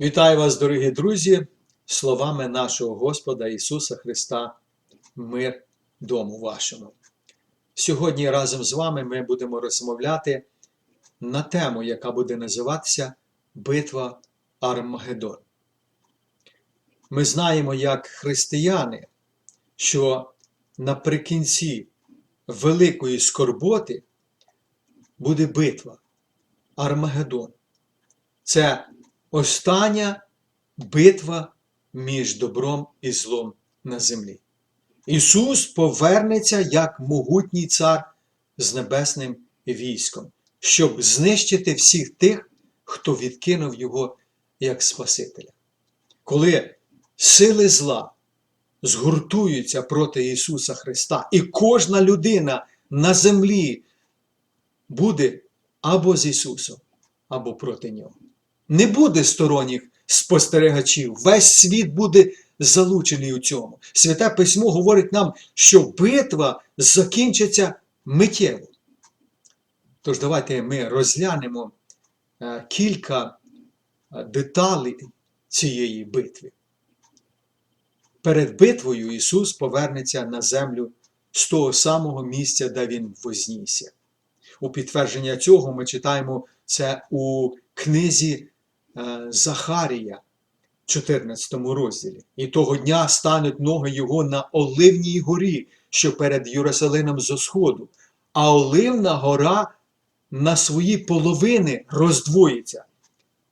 Вітаю вас, дорогі друзі, словами нашого Господа Ісуса Христа, мир дому вашому. Сьогодні разом з вами ми будемо розмовляти на тему, яка буде називатися Битва Армагеддон. Ми знаємо, як християни, що наприкінці великої скорботи буде битва Армагеддон. Це остання битва між добром і злом на землі. Ісус повернеться як могутній цар з небесним військом, щоб знищити всіх тих, хто відкинув Його як Спасителя. Коли сили зла згуртуються проти Ісуса Христа, і кожна людина на землі буде або з Ісусом, або проти Нього не буде сторонніх спостерігачів. Весь світ буде залучений у цьому. Святе письмо говорить нам, що битва закінчиться миттєво. Тож давайте ми розглянемо е, кілька е, деталей цієї битви. Перед битвою Ісус повернеться на землю з того самого місця, де Він вознісся. У підтвердження цього ми читаємо це у книзі е, Захарія, 14 розділі. І того дня стануть ноги його на Оливній горі, що перед Єрусалимом зо сходу, а Оливна гора на свої половини роздвоїться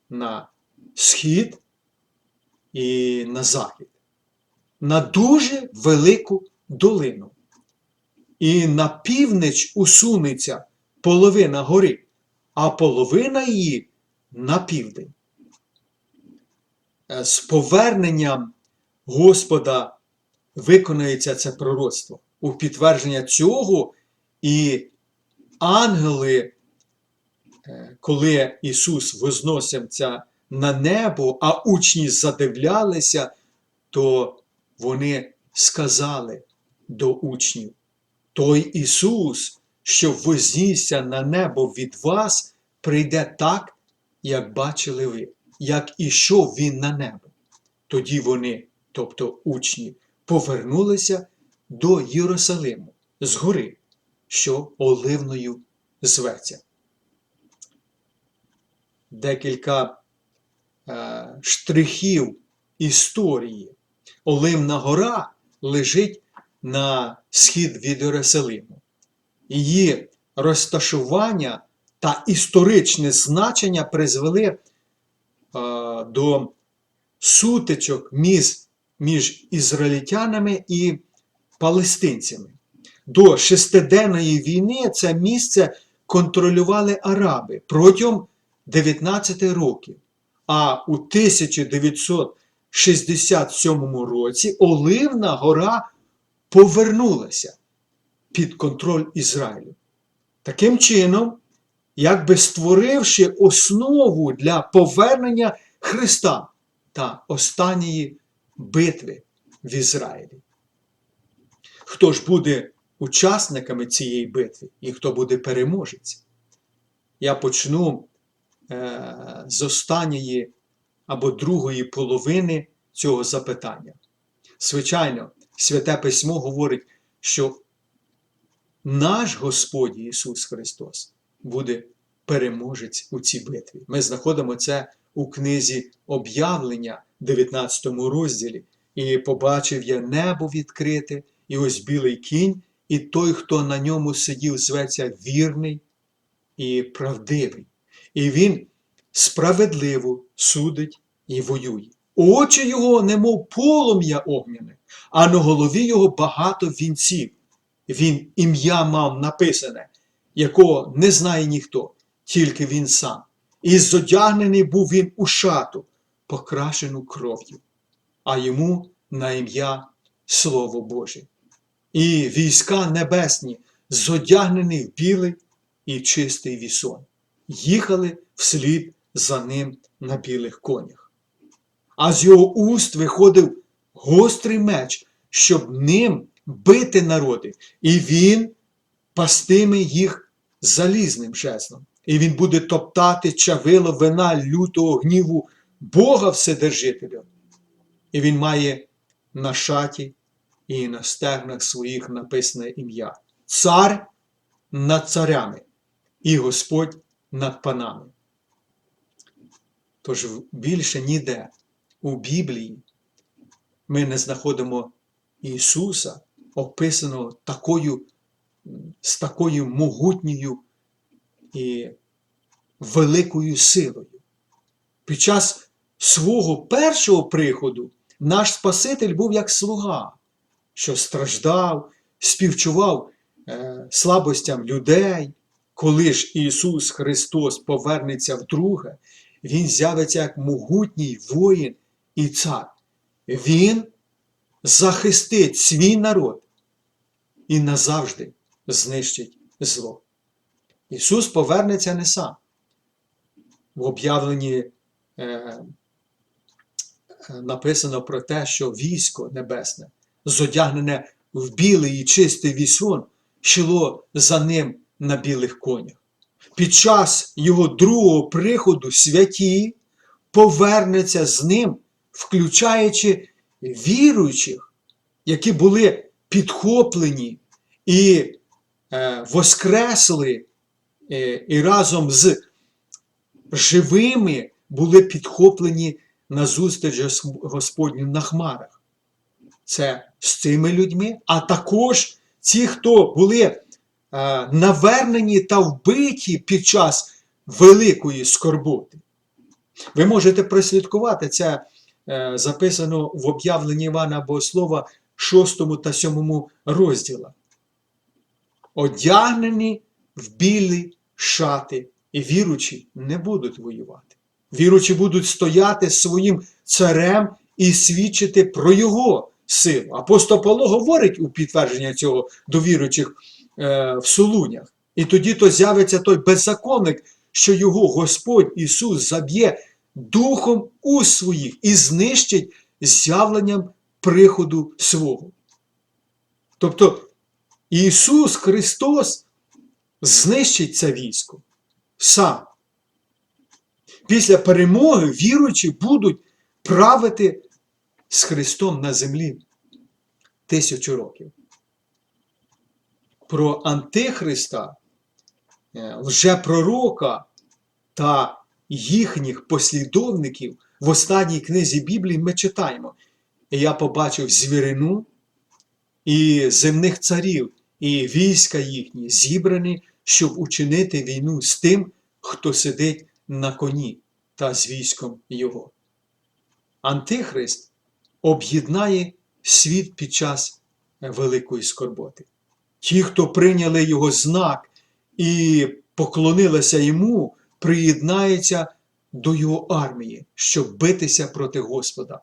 на схід і на захід, на дуже велику долину. І на північ усунеться половина гори, а половина її на південь. Е, З поверненням Господа виконається це пророцтво. У підтвердження цього і ангели, е, коли Ісус возносився на небо, а учні задивлялися, то вони сказали до учнів: Той Ісус, що вознісся на небо від вас, прийде так, як бачили ви, як ішов він на небо. Тоді вони, тобто учні, повернулися до Єрусалиму з гори, що Оливною зветься. Декілька е, штрихів історії. Оливна гора лежить на схід від Єрусалиму. Її розташування та історичне значення призвели до сутичок між, між ізраїльтянами і палестинцями. До шестиденної війни це місце контролювали араби протягом 19 років. А у 1967 році Оливна гора повернулася під контроль Ізраїлю. Таким чином, якби створивши основу для повернення Христа та останньої битви в Ізраїлі. Хто ж буде учасниками цієї битви і хто буде переможець? Я почну е, з останньої або другої половини цього запитання. Звичайно, Святе Письмо говорить, що наш Господь Ісус Христос буде переможець у цій битві. Ми знаходимо це у книзі об'явлення, 19 розділі. І побачив я небо відкрите, і ось білий кінь, і той, хто на ньому сидів, зветься вірний і правдивий. І він справедливо судить і воює. Очі його, немов полум'я огняне, а на голові його багато вінців. Він ім'я мав написане, якого не знає ніхто, тільки він сам. І зодягнений був він у шату, покрашену кров'ю, а йому на ім'я Слово Боже. І війська небесні, зодягнені в білий і чистий вісон, їхали вслід за ним на білих конях. А з його уст виходив гострий меч, щоб ним бити народи, і він пастиме їх залізним жезлом. І він буде топтати чавило вина лютого гніву Бога Вседержителя. І він має на шаті і на стегнах своїх написане ім'я. Цар над царями і Господь над панами. Тож більше ніде у Біблії ми не знаходимо Ісуса, описаного такою, з такою могутньою і великою силою. Під час свого першого приходу наш Спаситель був як слуга, що страждав, співчував е, слабостям людей. Коли ж Ісус Христос повернеться вдруге, Він з'явиться як могутній воїн і цар. Він захистить свій народ і назавжди знищить зло. Ісус повернеться не сам. В об'явленні е, написано про те, що військо небесне, зодягнене в білий і чистий вісон, йшло за ним на білих конях. Під час його другого приходу святі повернеться з ним, включаючи віруючих, які були підхоплені і воскресли, е, і разом з живими були підхоплені на зустріч Гос- Господню на хмарах. Це з цими людьми, а також ті, хто були е, навернені та вбиті під час великої скорботи. Ви можете прослідкувати це е, записано в об'явленні Івана Богослова 6 та 7 розділах. Одягнені в білі шати, і віручі не будуть воювати. Віручі будуть стояти своїм царем і свідчити про його силу. Апостол Павло говорить у підтвердження цього до віруючих е, в Солунях. І тоді то з'явиться той беззаконник, що його Господь Ісус заб'є духом у своїх і знищить з'явленням приходу свого. Тобто Ісус Христос знищить це військо сам. Після перемоги віруючі будуть правити з Христом на землі тисячу років. Про Антихриста, е, лжепророка та їхніх послідовників в останній книзі Біблії ми читаємо. І я побачив звірину і земних царів, і війська їхні зібрані, щоб учинити війну з тим, хто сидить на коні та з військом його. Антихрист об'єднає світ під час великої скорботи. Ті, хто прийняли його знак і поклонилися йому, приєднаються до його армії, щоб битися проти Господа.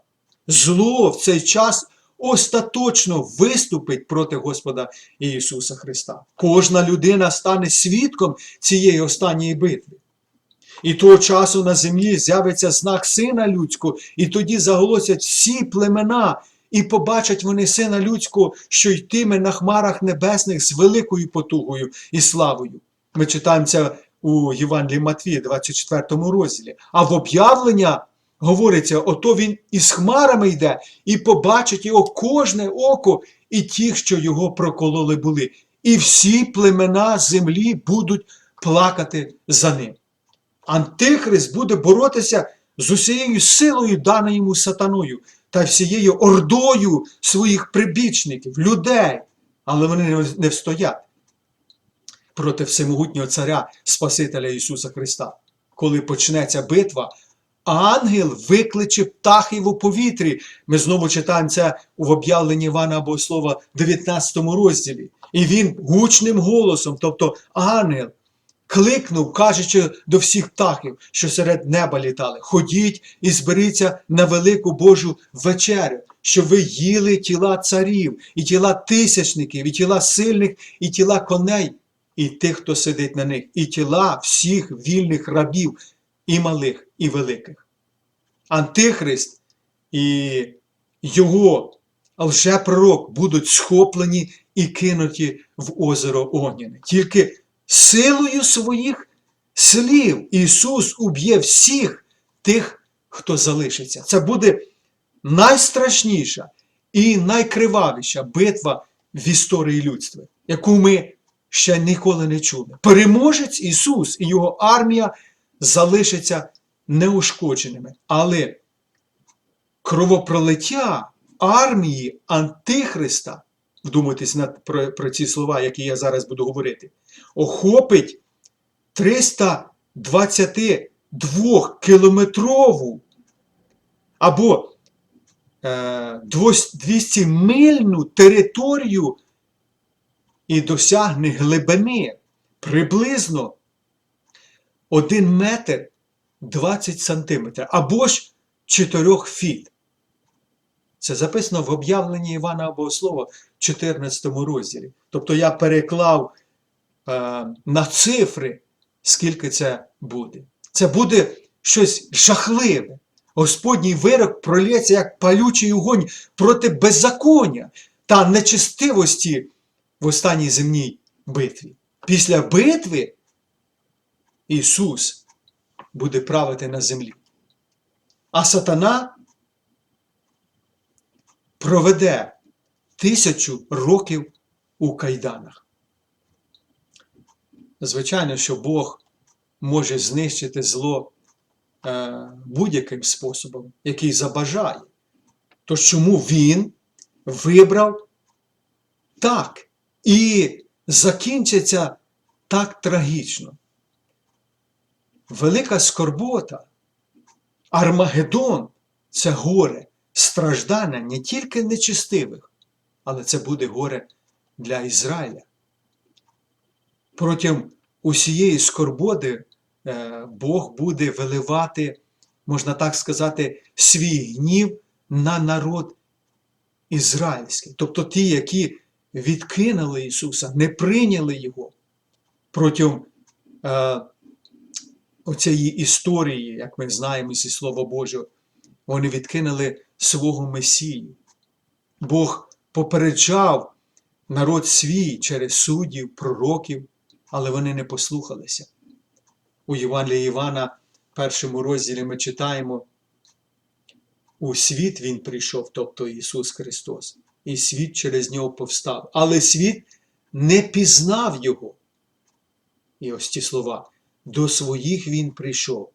Зло в цей час остаточно виступить проти Господа Ісуса Христа. Кожна людина стане свідком цієї останньої битви. І того часу на землі з'явиться знак Сина Людського, і тоді заголосять всі племена, і побачать вони Сина Людського, що йтиме на хмарах небесних з великою потугою і славою. Ми читаємо це у Євангелії Матвія, 24 розділі. А в об'явлення говориться, ото він із хмарами йде, і побачить його кожне око, і ті, що його прокололи були. І всі племена землі будуть плакати за ним. Антихрист буде боротися з усією силою, даною йому сатаною, та всією ордою своїх прибічників, людей, але вони не- встоять проти всемогутнього Царя Спасителя Ісуса Христа. Коли почнеться битва, ангел викличе птахів у повітрі. Ми знову читаємо це в об'явленні Івана Богослова, 19 розділі. І він гучним голосом, тобто ангел, кликнув, кажучи до всіх птахів, що серед неба літали: Ходіть і зберіться на велику Божу вечерю, щоб ви їли тіла царів, і тіла тисячників, і тіла сильних, і тіла коней, і тих, хто сидить на них, і тіла всіх вільних рабів, і малих, і великих. Антихрист і його лжепророк будуть схоплені і кинуті в озеро Огняне. Тільки силою своїх слів Ісус уб'є всіх тих, хто залишиться. Це буде найстрашніша і найкривавіша битва в історії людства, яку ми ще ніколи не чули. Переможець Ісус і Його армія залишаться неушкодженими. Але кровопролиття армії Антихриста, вдумайтесь про, про ці слова, які я зараз буду говорити, охопить 322 кілометрову або е, 200 мильну територію і досягне глибини приблизно 1 метр 20 сантиметрів або ж 4 фіт. Це записано в об'явленні Івана Богослова в 14 розділі. Тобто я переклав е, на цифри, скільки це буде. Це буде щось жахливе. Господній вирок пролється як палючий огонь проти беззаконня та нечестивості в останній земній битві. Після битви Ісус буде правити на землі. А сатана проведе тисячу років у кайданах. Звичайно, що Бог може знищити зло е, будь-яким способом, який забажає. То чому він вибрав так і закінчиться так трагічно? Велика скорбота, Армагеддон – це горе, страждання не тільки нечистивих, але це буде горе для Ізраїля. Протягом усієї скорботи е, Бог буде виливати, можна так сказати, свій гнів на народ ізраїльський. Тобто ті, які відкинули Ісуса, не прийняли Його протягом е, оцієї історії, як ми знаємо зі Слова Божого, вони відкинули свого Месію. Бог попереджав народ свій через суддів, пророків, але вони не послухалися. У Євангелії Івана, першому розділі ми читаємо, у світ Він прийшов, тобто Ісус Христос, і світ через нього повстав. Але світ не пізнав Його. І ось ті слова. До своїх Він прийшов,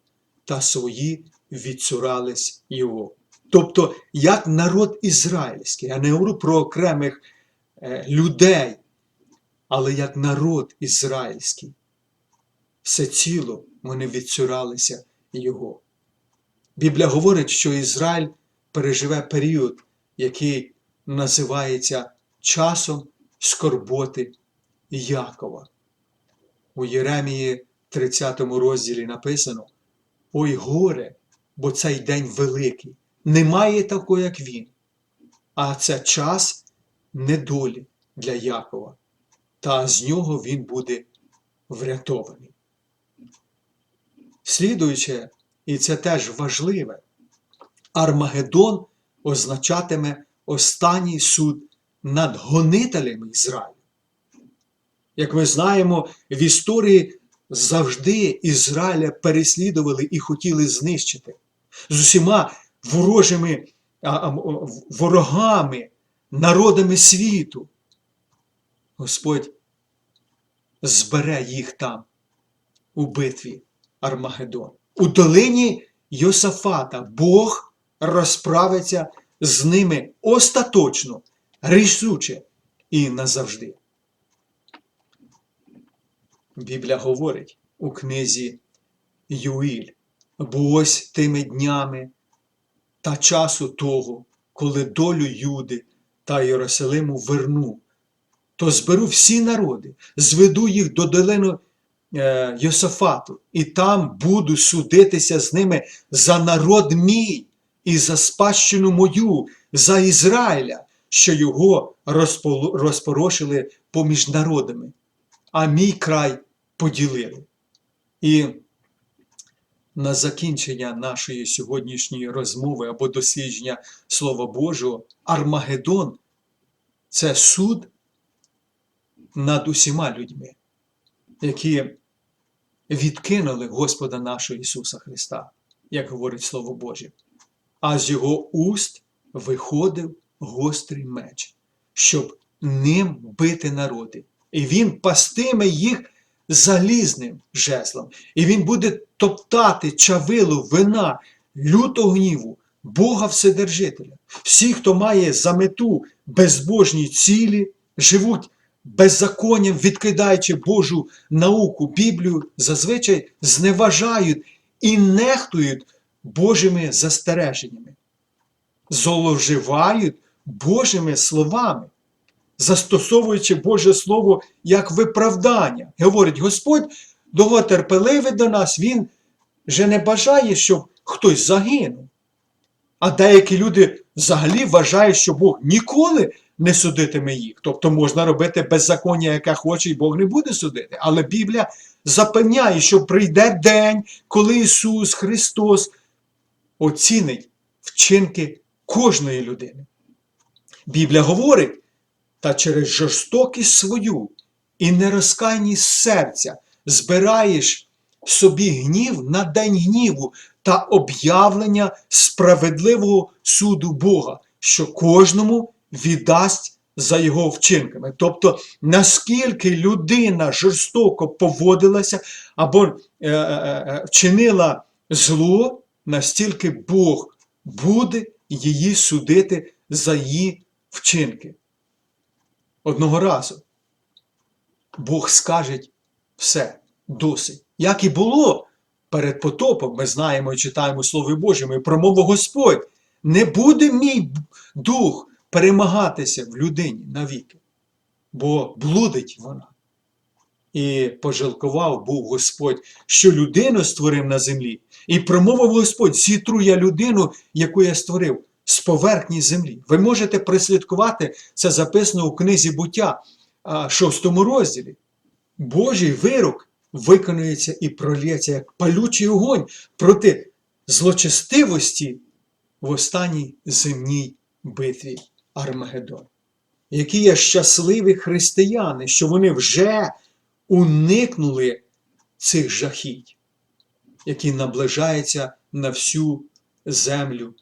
та свої відцурались Його. Тобто, як народ ізраїльський, я не говорю про окремих е, людей, але як народ ізраїльський, все ціло вони відцуралися Його. Біблія говорить, що Ізраїль переживе період, який називається часом скорботи Якова. У Єремії 30 розділі написано: Ой горе, бо цей день великий, немає такого, як він, а це час недолі для Якова, та з нього він буде врятований. Слідуючи, і це теж важливе, Армагеддон означатиме останній суд над гонителями Ізраїлю. Як ми знаємо, в історії завжди Ізраїля переслідували і хотіли знищити з усіма ворожими ворогами, народами світу. Господь збере їх там, у битві Армагеддон. У долині Йосафата Бог розправиться з ними остаточно, рішуче і назавжди. Біблія говорить у книзі Юїль, бо ось тими днями та часу того, коли долю Юди та Єрусалиму верну, то зберу всі народи, зведу їх до долину е, Йосафату, і там буду судитися з ними за народ мій і за спадщину мою, за Ізраїля, що його розпорошили поміж народами, а мій край поділили. І на закінчення нашої сьогоднішньої розмови або дослідження Слова Божого, Армагеддон це суд над усіма людьми, які відкинули Господа нашого Ісуса Христа. як говорить Слово Боже, а з його уст виходив гострий меч, щоб ним бити народи. І він пастиме їх залізним жезлом. І він буде топтати чавилу вина лютого гніву, Бога Вседержителя. Всі, хто має за мету безбожні цілі, живуть беззаконням, відкидаючи Божу науку, Біблію, зазвичай зневажають і нехтують Божими застереженнями, зловживають Божими словами, застосовуючи Боже Слово як виправдання. Говорить, Господь довготерпеливий до нас, Він вже не бажає, щоб хтось загинув. А деякі люди взагалі вважають, що Бог ніколи не судитиме їх. Тобто можна робити беззаконня, яке хоче, і Бог не буде судити. Але Біблія запевняє, що прийде день, коли Ісус Христос оцінить вчинки кожної людини. Біблія говорить, та через жорстокість свою і нерозкайність серця збираєш собі гнів на день гніву та об'явлення справедливого суду Бога, що кожному віддасть за його вчинками. Тобто, наскільки людина жорстоко поводилася або е, е, е, вчинила зло, настільки Бог буде її судити за її вчинки. Одного разу Бог скаже все досить. Як і було перед потопом, ми знаємо і читаємо Слово Боже, і промовив Господь, не буде мій дух перемагатися в людині навіки, бо блудить вона. І пожалкував був Господь, що людину створив на землі, і промовив Господь, зітру я людину, яку я створив з поверхні землі. Ви можете прислідкувати, це записано у книзі буття, а, шостому розділі. Божий вирок виконується і пролється як палючий огонь проти злочестивості в останній земній битві Армагеддон. Які є щасливі християни, що вони вже уникнули цих жахіть, які наближаються на всю землю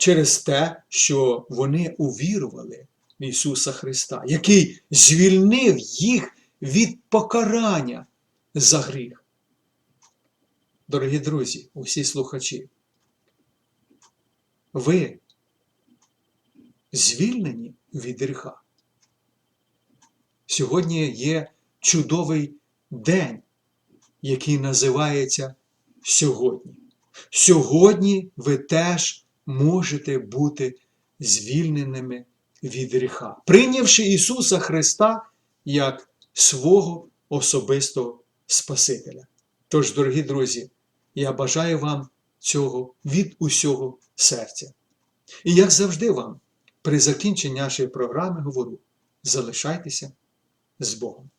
через те, що вони увірували в Ісуса Христа, який звільнив їх від покарання за гріх. Дорогі друзі, усі слухачі, ви звільнені від гріха. Сьогодні є чудовий день, який називається сьогодні. Сьогодні ви теж можете бути звільненими від гріха, прийнявши Ісуса Христа як свого особистого Спасителя. Тож, дорогі друзі, я бажаю вам цього від усього серця. І як завжди вам, при закінченні нашої програми говорю: залишайтеся з Богом.